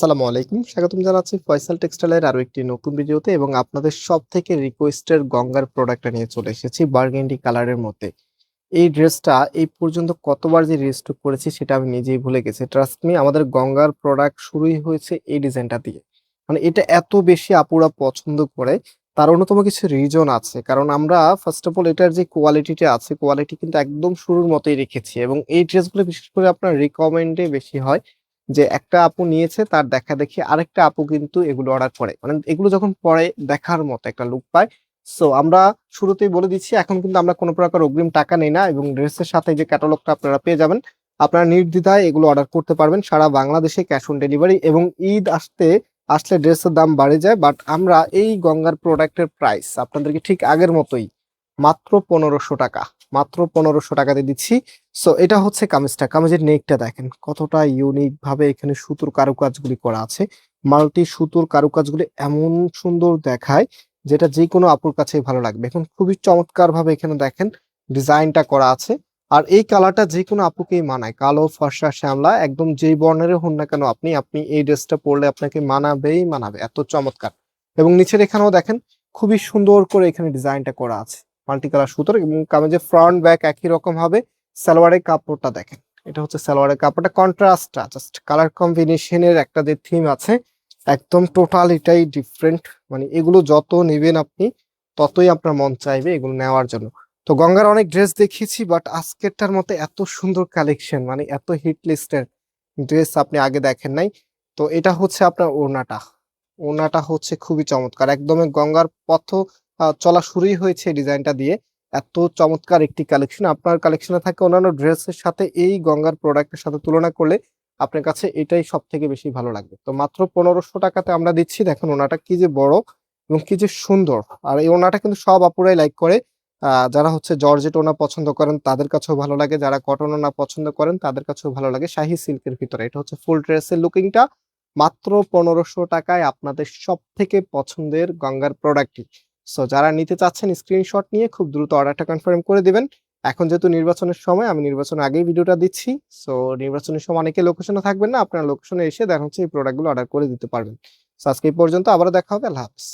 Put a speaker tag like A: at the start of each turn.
A: আসসালামু আলাইকুম। স্বাগতম জানাচ্ছি ফয়সাল টেক্সটাইলের আরও একটি নতুন ভিডিওতে এবং আপনাদের সব থেকে রিকোয়েস্টের গঙ্গার প্রোডাক্টটা নিয়ে চলে এসেছি বার্গেন্ডি কালারের মধ্যে। এই ড্রেসটা এই পর্যন্ত কতবার যে রিস্টক করেছি সেটা আমি নিজেই ভুলে গেছি। ট্রাস্ট মি আমাদের গঙ্গার প্রোডাক্ট শুরুই হয়েছে এই ডিজাইনটা দিয়ে। মানে এটা এত বেশি আপুরা পছন্দ করে, তার অন্যতম কিছু রিজন আছে। কারণ আমরা ফার্স্ট অফ অল এটার যে কোয়ালিটিটা আছে কোয়ালিটি কিন্তু একদম শুরুর মতোই রেখেছি এবং এই ড্রেসগুলো বিশেষ করে আপনার রিকমেন্ডে বেশি হয়। যে একটা আপু নিয়েছে, তার দেখা দেখি আরেকটা আপু কিন্তু এগুলো অর্ডার করে। মানে এগুলো যখন পরে দেখার মতো একটা লুক পায়। সো আমরা শুরুতেই বলে দিচ্ছি, এখন কিন্তু আমরা কোনো প্রকার অগ্রিম টাকা নেই না এবং ড্রেসের সাথে যে ক্যাটালগটা আপনারা পেয়ে যাবেন, আপনারা নির্দ্বিধায় এগুলো অর্ডার করতে পারবেন সারা বাংলাদেশে ক্যাশ অন ডেলিভারি এবং ঈদ আসতে, আসলে ড্রেসের দাম বাড়ে যায় বাট আমরা এই গঙ্গার প্রোডাক্টের প্রাইস আপনাদেরকে ঠিক আগের মতোই মাত্র পনেরোশো টাকা, মাত্র পনেরোশো টাকাতে দিচ্ছি। সো এটা হচ্ছে কামিজটা। কামিজের নেকটা দেখেন, কতটা ইউনিক ভাবে এখানে সুতোর কারুকাজগুলি করা আছে। মাল্টি সুতোর কারুকাজগুলি এমন সুন্দর দেখায়, যেটা যে কোনো আপুর কাছেই ভালো লাগবে। এখন খুবই চমৎকার ভাবে এখানে দেখেন, ডিজাইনটা করা আছে। আর এই কালারটা যে কোনো আপুকেই মানায়, কালো, ফর্সা, শ্যামলা, একদম যেই বর্ণের হন না কেন আপনি আপনি এই ড্রেসটা পরলে আপনাকে মানাবেই মানাবে, এত চমৎকার। এবং নিচের এখানেও দেখেন, খুবই সুন্দর করে এখানে ডিজাইনটা করা আছে। মাল্টি কালার সুতোর এবং কামিজের ফ্রন্ট ব্যাক একই রকম হবে। সালোয়ারের কাপড়টা দেখেন। এটা হচ্ছে সালোয়ারের কাপড়টা। কন্ট্রাস্টটা জাস্ট কালার কম্বিনেশনের একটা যে থিম আছে, একদম টোটাল এটাই ডিফারেন্ট মানে এগুলো যত নেবেন আপনি, ততই আপনার মন চাইবে এগুলো নেওয়ার জন্য। তো গঙ্গার অনেক ড্রেস দেখিয়েছি বাট আজকেরটার মতো এত সুন্দর কালেকশন মানে এত হিট লিস্টের ড্রেস আপনি আগে দেখেন নাই। তো এটা হচ্ছে আপনার ওড়নাটা। ওড়নাটা হচ্ছে খুবই চমৎকার। একদমই গঙ্গার পথ চলা শুরুই হয়েছে ডিজাইনটা দিয়ে। এত চমৎকার একটি কালেকশন। আপনার কালেকশনে থাকে অন্যান্য ড্রেসের সাথে এই গঙ্গার প্রোডাক্টের সাথে তুলনা করলে আপনার কাছে এটাই সব থেকে বেশি ভালো লাগবে। তো মাত্র পনেরোশো টাকাতে আমরা দিচ্ছি। দেখুন, ওনাটা কি যে বড় এবং কি যে সুন্দর। আর এই ওনাটা কিন্তু সব আপুরাই লাইক করে। যারা হচ্ছে জর্জেট ওনা পছন্দ করেন, তাদের কাছেও ভালো লাগে। যারা কটন ওনা পছন্দ করেন, তাদের কাছেও ভালো লাগে শাহি সিল্কের ভিতরে। এটা হচ্ছে ফুল ড্রেসের লুকিংটা মাত্র পনেরোশো টাকায় আপনাদের সব থেকে পছন্দের গঙ্গার প্রোডাক্টটি সো যারা নিতে চাচ্ছেন স্ক্রিনশট নিয়ে খুব দ্রুত অর্ডারটা কনফার্ম করে দিবেন। এখন যেহেতু নির্বাচনের সময়, আমি নির্বাচনের আগেই ভিডিওটা দিচ্ছি। সো নির্বাচনের সময় অনেকে লোকেশনে থাকবেন না, আপনার লোকেশনে এসে দেখা হচ্ছে এই প্রোডাক্টগুলো অর্ডার করে দিতে পারবেন। সো আজকে এই পর্যন্ত, আবারও দেখা হবে। আল্লাহ হাফিজ।